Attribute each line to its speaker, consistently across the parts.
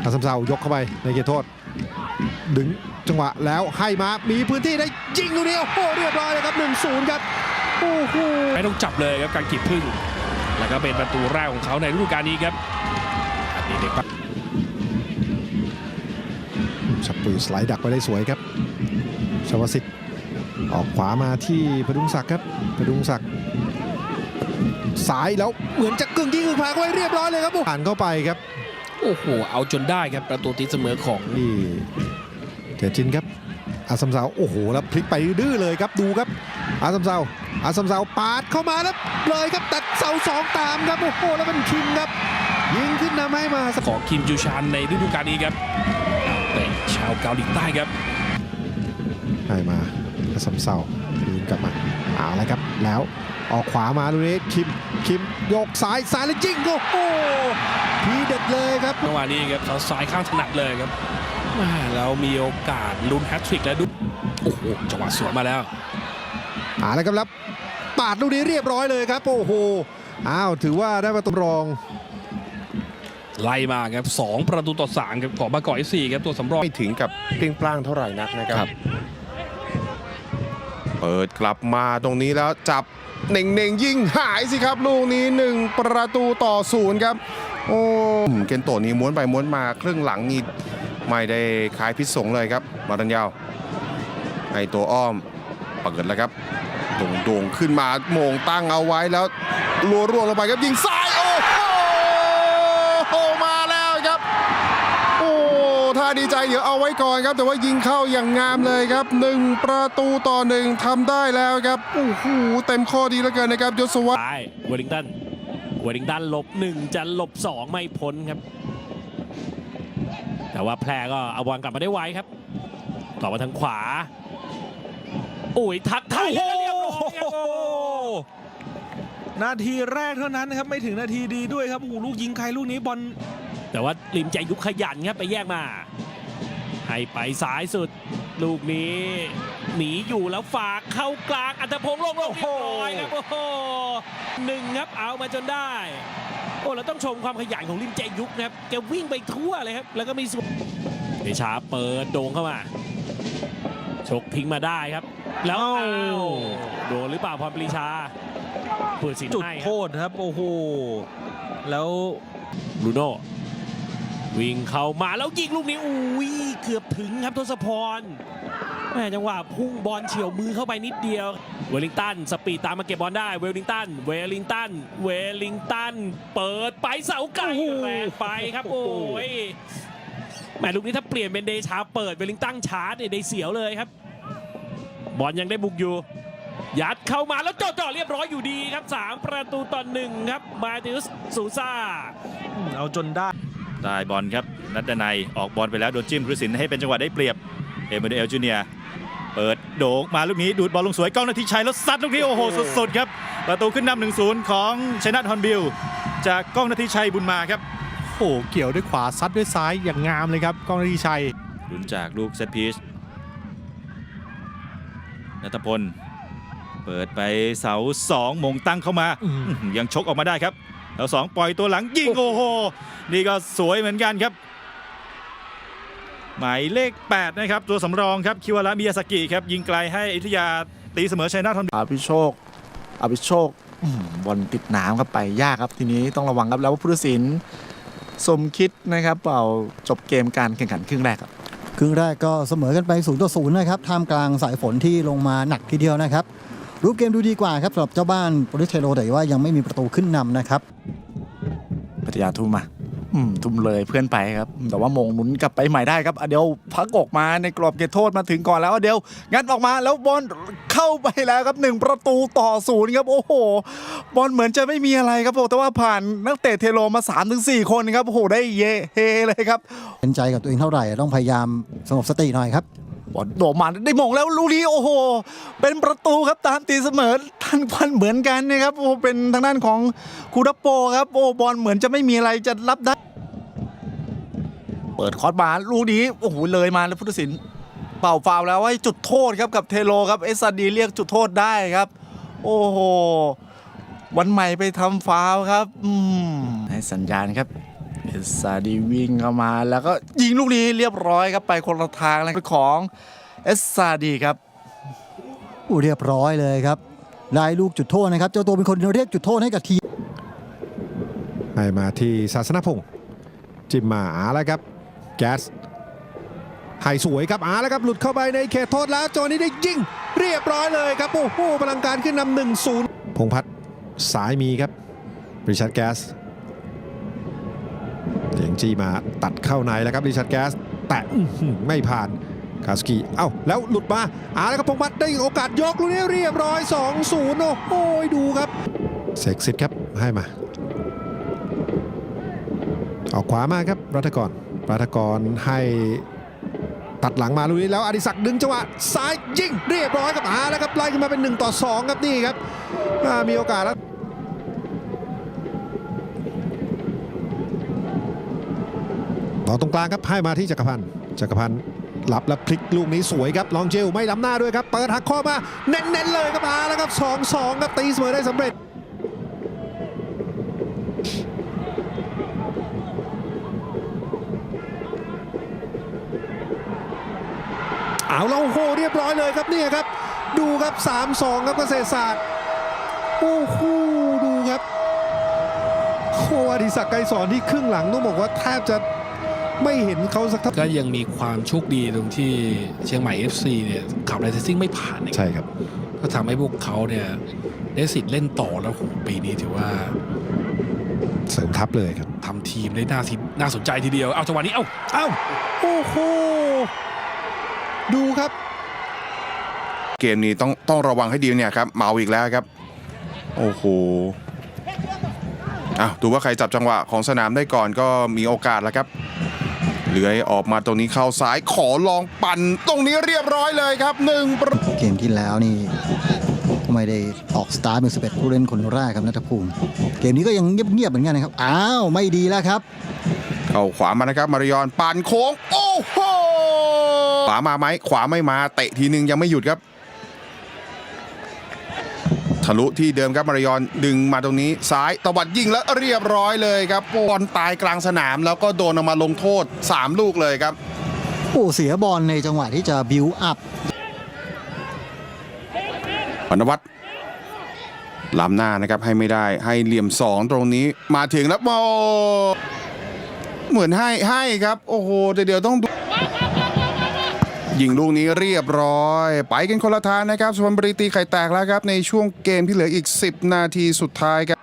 Speaker 1: เป็นสั้นอาซัมเซายกเข้าไปในเขตโทษ ดึงจังหวะแล้วให้มามีพื้นที่ได้ยิงลูกนี้โอ้โหเรียบร้อยเลยครับ 1-0 ครับโอ้โห
Speaker 2: ไม่ต้องจับเลยครับการกีบพึ่ง แล้วก็เป็นประตูแรกของเขาในฤดูกาลนี้ครับอันนี้เด็ก
Speaker 1: ชับปืนสไลด์ดักไปได้สวยครับชวสิทธิ์ออกขวามาที่พดุงศักดิ์ครับพดุงศักดิ์สายแล้วเหมือนจะกึ่งยิงกึ่งผลักไว้เรียบร้อยเลยครับผ่านเข้าไปครับ
Speaker 2: โอ้โห เอาจนได้ครับประตูตีเสมอของ
Speaker 1: นี่เทียจินครับอาซัมเซาโอ้โหแล้วพลิกไปดื้อเลยครับดูครับ อาซัมเซาอาซัมเซาปาดเข้ามาแล้วเลยครับตัดเสาสองตามครับโอ้โหแล้วเป็นคิมครับ ยิงขึ้นนำให้มา
Speaker 2: ของคิมจูชานในฤดูกาลนี้ครับเตะชาวเกาหลีใต้ครับ
Speaker 1: ให้มาอาซัมเซาคืนกลับมาเอาละครับแล้วออกขวามาลูกนี้คิมคิมโยกซ้ายซ้ายแล้วยิงโอ้โห ทีเด็ดเลยครับ
Speaker 2: เมื่อวานนี้ครับเขาซ้ายข้างถนัดเลยครับแม่แล้วมีโอกาสลุ้นแฮตทริกแล้วดูโอ้โหจังหวะสวนมาแล้ว
Speaker 1: เอาละครับแล้วปาดลูกนี้เรียบร้อยเลยครับ โอ้โหอ้าวถือว่าได้ประตูรอง
Speaker 2: ไล่มาครับสองประตูต่อสามครับของบางกอกเอฟซีครับตัวสำรอง
Speaker 3: ไม่ถึงกับเปรี้ยงปร้างเท่าไหร่นักนะครับ
Speaker 2: ครับ
Speaker 3: เปิดกลับมาตรงนี้แล้วจับเน่งเน่งๆยิงหายสิครับ ลูกนี้1ประตูต่อศูนย์ครับ โอ้เกนโตะนี่ม้วนไปม้วนมาครึ่งหลังนี่ไม่ได้คลายพิษสงเลยครับมาตันยาวไอตัวอ้อมเปิดแล้วครับโด่งๆขึ้นมาโมงตั้งเอาไว้แล้วรัวร่วงลงไปครับยิงซ้ายโอ้โหมาแล้วครับ โอ้ถ้าดีใจเดี๋ยวเอาไว้ก่อนครับ แต่ว่ายิงเข้าอย่างงามเลยครับ1ประตูต่อหนึ่งทำได้แล้วครับโอ้โหเต็มข้อดีเหลือเกินนะครับยศวรรษ
Speaker 2: ซ้ายเวลลิงตันเวลิงตันหลบหนึ่งจะหลบสองไม่พ้นครับ แต่ว่าแพรก็เอาบอลกลับมาได้ไวครับ ต่อมาทางขวาโอ้ยทักทายแล้วเรียบร้อยครับโอ้
Speaker 4: นาทีแรกเท่านั้นนะครับ ไม่ถึงนาทีดีด้วยครับโอ้ลูกยิงใครลูกนี้บอล
Speaker 2: แต่ว่าลิมใจยุคขยันครับไปแยกมา ให้ไปซ้ายสุด ลูกนี้ หนีอยู่แล้วฝากเข้ากลางอัตพงษ์ลงลงเรียบร้อยครับโอ้โหหนึ่งครับเอามาจนได้ โอ้เราต้องชมความขยันของลิมใจยุคนะครับแกวิ่งไปทั่วเลยครับ แล้วก็มีส่วนเดชาเปิดโด่งเข้ามาชกทิ้งมาได้ครับ แล้ว
Speaker 4: เอ้า
Speaker 2: อ้าวโดนหรือเปล่าพรปรีชาเปิดสิน
Speaker 4: จุด
Speaker 2: ให้ค
Speaker 4: โท
Speaker 2: รับ
Speaker 4: ษครับโอ้โหแล้ว
Speaker 2: บรูโน่ วิ่งเข้ามาแล้วยิงลูกนี้อุ้ยเกือบถึงครับทศพรแม่จังหวะพุ่งบอลเฉียวมือเข้าไปนิดเดียว เวลลิงตันสปีดตามมาเก็บบอลได้เวลลิงตัน เวลลิงตันเวลลิงตัน เปิดไปเสาไกลแรงไปครับโอ้ยแหมลูกนี้ถ้าเปลี่ยนเป็นเดชาเปิดเวลลิงตันชาร์จเนี่ยได้เสียวเลยครับ บอลยังได้บุกอยู่ ยัดเข้ามาแล้วจ่อๆเรียบร้อยอยู่ดีครับสามประตูต่อหนึ่งครับมาติอุสซูซ่า
Speaker 4: เอาจนได้
Speaker 5: ได้บอลครับนัดดนัยออกบอลไปแล้วโดนจิ้มครุสินให้เป็นจังหวะได้เปรียบเอเมเดลจูเนียร์เปิดโด่งมาลูกนี้ดูดบอลลงสวยกล้องนาทีชัยแล้วซัดลูกนี้โอ้โหสุดๆครับประตูขึ้นนำหนึ่งศูนย์ของชนะทอนบิลจากกล้องนาทีชัยบุญมาครับ
Speaker 6: โอ้โหเกี่ยวด้วยขวาซัดด้วยซ้ายอย่างงามเลยครับกล้องนาทีชัย
Speaker 5: ลุ้นจากลูกเซตพีชนัทพลเปิดไปเสาสองมงตั้งเข้ามา
Speaker 6: อืม
Speaker 5: อื้อหือยังชกออกมาได้ครับ เสาสองปล่อยตัวหลังยิงโอ้โหนี่ก็สวยเหมือนกันครับ หมายเลข 8 นะครับ ตัวสำรองครับคิวาระมิยาสกิครับยิงไกลให้อยุธยาตีเสมอชัยนาทอน
Speaker 7: อภิโชคอภิโชคอืมบอลติดน้ำครับไปยากครับทีนี้ต้องระวังครับแล้วผู้ตัดสินสมคิดนะครับเปล่าจบเกมการแข่งขันครึ่งแรกครับ
Speaker 8: ครึ่งแรกก็เสมอกันไป0ต่อ0นะครับท่ามกลางสายฝนที่ลงมาหนักทีเดียวนะครับ รูปเกมดูดีกว่าครับสำหรับเจ้าบ้านโปรตุเทโรแต่ว่ายังไม่มีประตูขึ้นนำนะครับ
Speaker 7: ปัทยาทุ่มมาอืมทุ่มเลยเพื่อนไปครับ แต่ว่ามงหนุนกลับไปใหม่ได้ครับอะเดี๋ยวพักออกมาในกรอบเขตโทษมาถึงก่อนแล้วอะเดี๋ยวงัดออกมาแล้วบอลเข้าไปแล้วครับหนึ่งประตูต่อศูนย์ครับโอ้โห บอลเหมือนจะไม่มีอะไรครับผมแต่ว่าผ่านนักเตะเทโรมา3-4ถึงคนครับโอ้โหได้เยเฮเลยครับ
Speaker 8: เป็นใจกับตัวเองเท่าไหร่ต้องพยายามสงบสติหน่อยครับ
Speaker 7: บอลโดมาได้มงแล้วลูกนี้โอ้โห เป็นประตูครับตามตีเสมอทันควันเหมือนกันนะครับโอ้เป็นทางด้านของคูดัปโปครับโอ้บอลเหมือนจะไม่มีอะไรจะรับได้ เปิดคอร์สมาลูกนี้โอ้โหเลยมาแล้วพุทธศิลป์เป่าฟาวแล้วให้จุดโทษครับกับเทโลครับเอสซาดีเรียกจุดโทษได้ครับ โอ้โหวันใหม่ไปทำฟาวครับ อืมให้สัญญาณครับ เอสซาดีวิ่งเข้ามาแล้วก็ยิงลูกนี้เรียบร้อยครับไปคนละทางเลยของเอสซาดีครับ
Speaker 8: อู้เรียบร้อยเลยครับได้ลูกจุดโทษนะครับเจ้าตัวเป็นคนเรียกจุดโทษให้กับทีม
Speaker 1: ให้มาที่ศาสนพงศ์จิมมาอาแล้วครับแก๊สให้สวยครับอาแล้วครับหลุดเข้าไปในเขตโทษแล้วจอนี้ได้ยิงเรียบร้อยเลยครับโอ้โหพลังการขึ้นนำหนึ่งศูนย์พงษ์พัฒน์สายมีครับริชาร์ดแก๊สเสียง จีมาตัดเข้าในแล้วครับริชาร์ดแก๊สแต่ไม่ผ่านคาสกีเอ้าแล้วหลุดมาอาแล้วครับพงษ์พัฒน์ได้โอกาสยกลูกนี้เรียบร้อย 2-0 โอ้โหดูครับเสกสิทธ์ครับให้มา ออกขวามาครับรัฐกรรัฐกรให้ตัดหลังมาลูกนี้แล้วอดิศักดิ์ดึงจังหวะซ้ายยิงเรียบร้อยครับอาแล้วครับไล่ขึ้นมาเป็น 1 ต่อ 2 ครับนี่ครับมีโอกาสแล้ว ต่อตรงกลางครับให้มาที่จักรพันธ์จักรพันธ์รับแล้วพลิกลูกนี้สวยครับลองเจลไม่ล้ำหน้าด้วยครับ เปิดหักข้อมา เน้นๆเลยครับอาแล้วครับ2-2ครับตีเสมอได้สำเร็จ เอาแล้วโอ้โหเรียบร้อยเลยครับเนี่ยครับ ดูครับ 3-2 ครับเกษตรศาสตร์โอ้โหดูครับโอ้อดิศักดิ์ไกรสอนที่ครึ่งหลังต้องบอกว่าแทบจะ ไม่เห็นเขาสักเท่า
Speaker 9: ก็ยังมีความโชคดีตรงที่เชียงใหม่ FC เนี่ยขับไลเซนซิ่งไม่ผ่านเนี่ย
Speaker 1: ใช่ครับ
Speaker 9: ก็ทำให้พวกเขาเนี่ยได้สิทธิ์เล่นต่อแล้วโหปีนี้ถือว่า
Speaker 1: เสริมทัพเลยครับ
Speaker 9: ทำทีมได้น่าทิน่าสนใจทีเดียว เอาจังหวะนี้ เอ้า
Speaker 1: เอ้าโอ้โหดูครับ
Speaker 3: เกมนี้ต้องต้องระวังให้ดีเนี่ยครับเมาอีกแล้วครับ โอ้โหอะดูว่าใครจับจังหวะของสนามได้ก่อนก็มีโอกาสแล้วครับ เลื้อยออกมาตรงนี้เข้าซ้ายขอลองปั่น ตรงนี้เรียบร้อยเลยครับหนึ่งประ
Speaker 8: เกมที่แล้วนี่ก็ไม่ได้ออกสตาร์ทเป็น11ผู้เล่นคนแรกครับนัทภูมิ เกมนี้ก็ยังเงียบๆเหมือนกันนะครับ อ้าว ไม่ดีแล้วครับ
Speaker 3: เข้าขวามานะครับ มารยอนปั่นโค้ง โอ้โหขวามาไหมขวาไม่มา เตะทีนึงยังไม่หยุดครับ ทะลุที่เดิมครับมารยอนดึงมาตรงนี้ซ้ายตวัดยิงแล้วเรียบร้อยเลยครับบอลตายกลางสนาม แล้วก็โดนเอามาลงโทษ 3 ลูกเลยครับ
Speaker 8: โอ้เสียบอลในจังหวะที่จะบิวอัพ
Speaker 3: พนวัตรล้ำหน้านะครับให้ไม่ได้ให้เหลี่ยม 2 ตรงนี้มาถึงแล้วโมเหมือนให้ให้ครับ โอ้โหเดี๋ยวเดี๋ยวต้องดู ยิงลูกนี้เรียบร้อย ไปกันคนละทางนะครับสุพรรณบุรีตีไข่แตกแล้วครับในช่วงเกมที่เหลืออีก 10 นาทีสุดท้ายครับ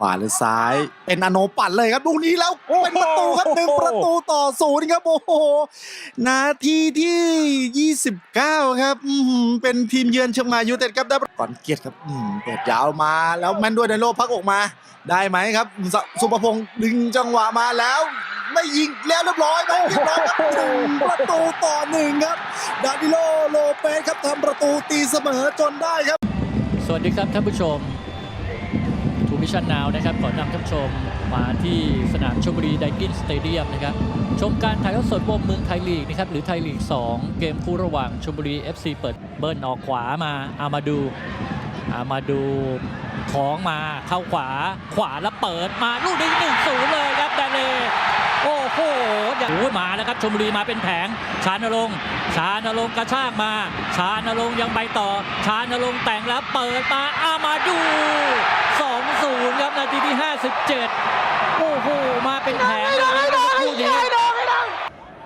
Speaker 7: ขวาหรือซ้าย เป็นอโนปั่นเลยครับลูกนี้แล้วเป็นประตูครับหนึ่งประตูต่อศูนย์ครับโอ้โหนาทีที่ 29 ครับเป็นทีมเยือนเชียงใหม่ยูเต็ดครับได้ก่อนเกียรติครับเปิดยาวมา แล้วแมนด้วยไดโลพักออกมา ได้ไหมครับสสุภพงศ์ดึงจังหวะมาแล้ว ไม่ยิงแล้วเรียบร้อยไหมเรียบร้อยครับหนึ่งประตูต่อหนึ่งครับดานิโลโลเปสครับทำประตูตีเสมอจนได้ครับ
Speaker 10: สวัสดีครับท่านผู้ชมทูมิชันนาวนะครับขอนำท่านผู้ชมมาที่สนามชลบุรีไดกินสเตเดียมนะครับชมการถ่ายทอดสดวงเมืองไทยลีกนะครับหรือไทยลีก 2 เกมคู่ระหว่างชลบุรี FC เปิดเบิ้ลออกขวามาอามาดูอามาดูของมาเข้าขวาขวาแล้วเปิดมาลูกนี้หนึ่งศูนย์เลยครับแดนเล โอ้โหอย่างโอ้มาแล้วครับชลบุรีมาเป็นแผง ชานรงชานรงกระชากมา ชานรงยังไปต่อ ชานรงแต่งแล้วเปิดมาอามาดู2-0ครับนาทีที่ 57 โอ้โห มาเป็นแผงเลยครับคู่นี้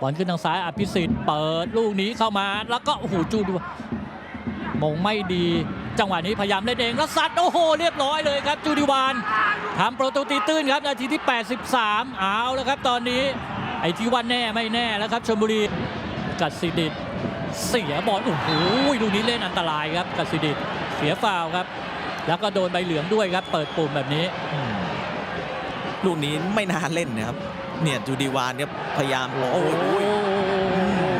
Speaker 10: บอลขึ้นทางซ้ายอภิสิทธิ์เปิดลูกนี้เข้ามาแล้วก็โอ้โหจูดูมงไม่ดี จังหวะนี้พยายามเล่นเองแล้วซัดโอ้โหเรียบร้อยเลยครับจูดิวานทำประตูตีตื้นครับนาทีที่ 83 เอาแล้วครับตอนนี้ไอ้ที่ว่าแน่ไม่แน่แล้วครับชลบุรีกัดสิดิตเสียบอลโอ้โหลูกนี้เล่นอันตรายครับกัดสิดิตเสียฟาวล์ครับ แล้วก็โดนใบเหลืองด้วยครับ เปิดปุ่มแบบนี้
Speaker 11: ลูกนี้ไม่น่าเล่นนะครับ เนี่ยจูดีวานเนี่ยพยายามโอ้โห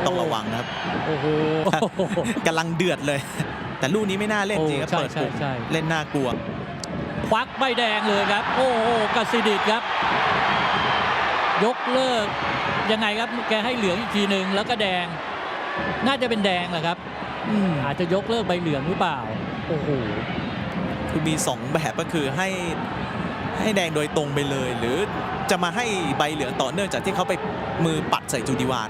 Speaker 11: ต้องระวังนะครับ
Speaker 10: โอ้โห
Speaker 11: กำลังเดือดเลย แต่ลูกนี้ไม่น่าเล่นจริงครับ
Speaker 10: โอ้ใช่
Speaker 11: เปิดปุ่ม
Speaker 10: ใช่ใช่
Speaker 11: เล่นน่ากลัว
Speaker 10: ควักใบแดงเลยครับ โอ้โหกัสซิดิตครับ ยกเลิกยังไงครับแกให้เหลืองอีกทีหนึ่งแล้วก็แดง น่าจะเป็นแดงแหละครับอืมอาจจะยกเลิกใบเหลืองหรือเปล่า โอ้โห
Speaker 11: คือมี 2 แบบก็คือให้ให้แดงโดยตรงไปเลย หรือจะมาให้ใบเหลืองต่อเนื่องจากที่เขาไปมือปัดใส่จูดีวาน